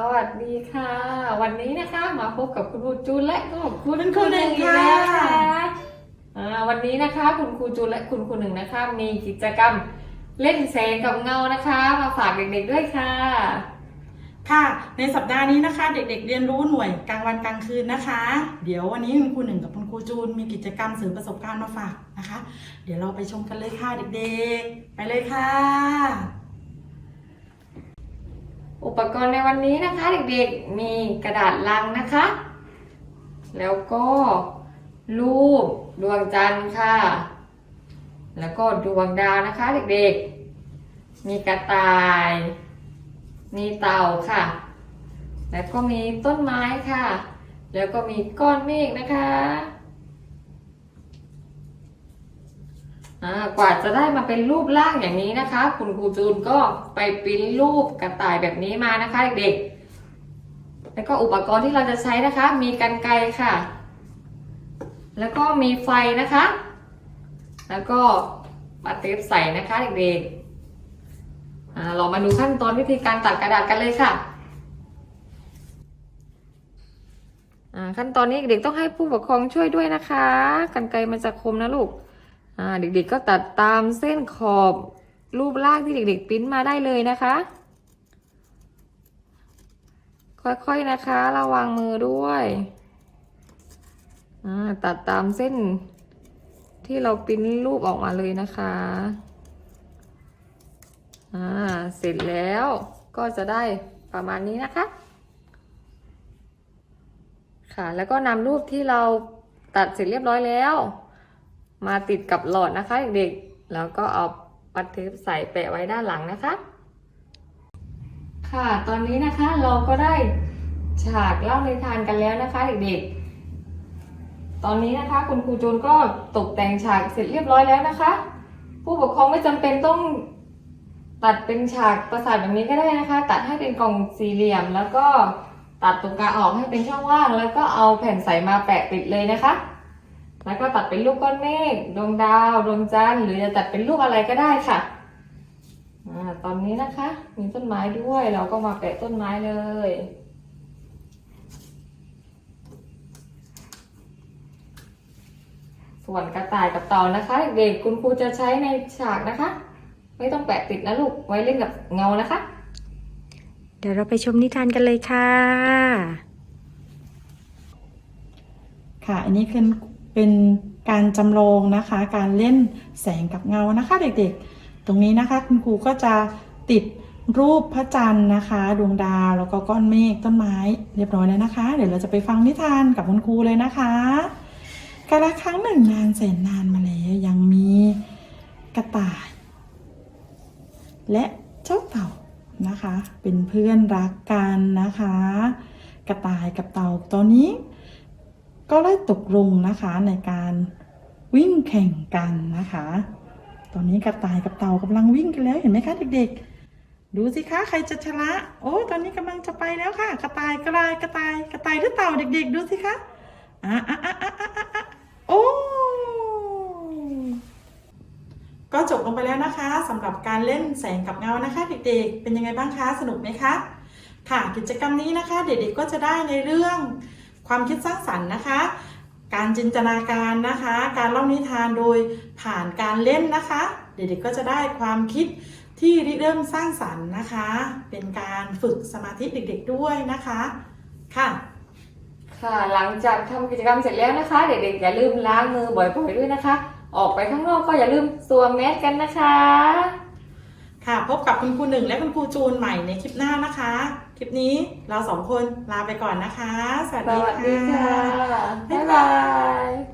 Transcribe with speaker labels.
Speaker 1: สวัสดีค่ะ วันนี้นะคะมาพบกับคุณครูจูนและก็คุณ
Speaker 2: คุณครูหนึ่ง
Speaker 1: อีกแล้ว
Speaker 2: ค่ะ
Speaker 1: อ่าวันนี้นะคะ คุณครูจูนและคุณครูหนึ่งนะคะ มีกิจกรรมเล่นแสงกับเงานะคะ มาฝากเด็กๆด้วยค่ะ
Speaker 2: ค่ะ ในสัปดาห์นี้นะคะ เด็กๆ เรียนรู้หน่วยกลางวันกลางคืนนะคะ เดี๋ยววันนี้คุณครูหนึ่งกับคุณครูจูนมีกิจกรรมเสริมประสบการณ์มาฝากนะคะ เดี๋ยวเราไปชมกันเลยค่ะเด็กๆ ไปเลยค่ะ
Speaker 1: อุปกรณ์ในวันนี้นะคะ เด็กๆมีกระดาษลังนะคะ แล้วก็รูปดวงจันทร์ค่ะ แล้วก็ดวงดาวนะคะ เด็กๆ มีกระต่าย มีเต่าค่ะ แล้วก็มีต้นไม้ค่ะ แล้วก็มีก้อนเมฆนะคะอ่า กว่าจะได้มาเป็นรูปร่างอย่างนี้นะคะ คุณครูจูนก็ไปปริ้นรูปกระต่ายแบบนี้มานะคะเด็กๆแล้วก็อุปกรณ์ที่เราจะใช้นะคะ มีกันไกรค่ะ แล้วก็มีไฟนะคะ แล้วก็ปาเทปใส่นะคะเด็กๆอ่าเรามาดูขั้นตอนวิธีการตัดกระดาษกันเลยค่ะขั้นตอนนี้เด็กต้องให้ผู้ปกครองช่วยด้วยนะคะ กันไกรมันจะคมนะลูก เด็กๆก็ตัดตามเส้นขอบรูปร่างที่เด็กๆปิ้นมาได้เลยนะคะ ค่อยๆนะคะ ระวังมือด้วยตัดตามเส้นที่เราปิ้นรูปออกมาเลยนะคะเสร็จแล้วก็จะได้ประมาณนี้นะคะ ค่ะแล้วก็นำรูปที่เราตัดเสร็จเรียบร้อยแล้ว มาติดกับหลอดนะคะเด็กๆ แล้วก็เอาปัดเทปใส่แปะไว้ด้านหลังนะคะ ค่ะ ตอนนี้นะคะเราก็ได้ฉากเล่านิทานกันแล้วนะคะเด็กๆ ตอนนี้นะคะคุณครูจูนก็ตกแต่งฉากเสร็จเรียบร้อยแล้วนะคะ ผู้ปกครองไม่จำเป็นต้องตัดเป็นฉากประสาทแบบนี้ก็ได้นะคะ ตัดให้เป็นกล่องสี่เหลี่ยม แล้วก็ตัดตรงกลางออกให้เป็นช่องว่าง แล้วก็เอาแผ่นใสมาแปะติดเลยนะคะ แล้วก็ตัดเป็นรูปก้อนเมฆดวงดาวดวงจันทร์หรือจะตัดเป็นรูปอะไรก็ได้ค่ะอ่าตอนนี้นะคะ มีต้นไม้ด้วยเราก็มาแปะต้นไม้เลยส่วนกระต่ายกับเต่านะคะ เด็กๆคุณครูจะใช้ในฉากนะคะ ไม่ต้องแปะติดนะลูกไว้เล่นกับเงานะคะ
Speaker 3: เดี๋ยวเราไปชมนิทานกันเลยค่ะ
Speaker 2: ค่ะ อันนี้คือ เป็นการจำลองนะคะ การเล่นแสงกับเงานะคะเด็กๆ ตรงนี้นะคะคุณครูก็จะติดรูปพระจันทร์นะคะดวงดาวแล้วก็ก้อนเมฆต้นไม้เรียบร้อยแล้วนะคะ เดี๋ยวเราจะไปฟังนิทานกับคุณครูเลยนะคะกาละครั้งหนึ่งนานแสนนานมาแล้วยังมีกระต่าย และเจ้าเต่านะคะ เป็นเพื่อนรักกันนะคะ กระต่ายกับเต่าตอนนี้ ก็ได้ตกลงนะคะในการวิ่งแข่งกันนะคะ ตอนนี้กระต่ายกับเต่ากำลังวิ่งกันแล้วเห็นไหมคะเด็กๆ ดูสิคะใครจะชนะ โอ้ตอนนี้กำลังจะไปแล้วค่ะ กระต่ายกระต่ายกระต่ายกระต่ายหรือเต่าเด็ก ๆ ดูสิคะอะอะอะอะอะอะอะโอ้ก็จบลงไปแล้วนะคะสำหรับการเล่นแสงกับเงานะคะ เด็กๆ เป็นยังไงบ้างคะสนุกไหมคะค่ะกิจกรรมนี้นะคะ เด็กๆก็จะได้ในเรื่อง ความคิดสร้างสรรค์นะคะ การจินตนาการนะคะ การเล่านิทานโดยผ่านการเล่นนะคะ เด็กๆก็จะได้ความคิดที่ริเริ่มสร้างสรรค์นะคะ เป็นการฝึกสมาธิเด็กๆด้วยนะคะค่ะ
Speaker 1: ค่ะ หลังจากทำกิจกรรมเสร็จแล้วนะคะ เด็กๆอย่าลืมล้างมือบ่อยๆด้วยนะคะ ออกไปข้างนอกก็อย่าลืมสวมแมสกันนะคะ
Speaker 2: ค่ะพบกับคุณครูหนึ่งและคุณครูจูนใหม่ในคลิปหน้านะคะ คลิปนี้เราสองคนลาไปก่อนนะคะ สวัส
Speaker 1: ส
Speaker 2: ดี
Speaker 1: วัสดีค่ะ
Speaker 2: ค่ะ
Speaker 1: บ๊ายบาย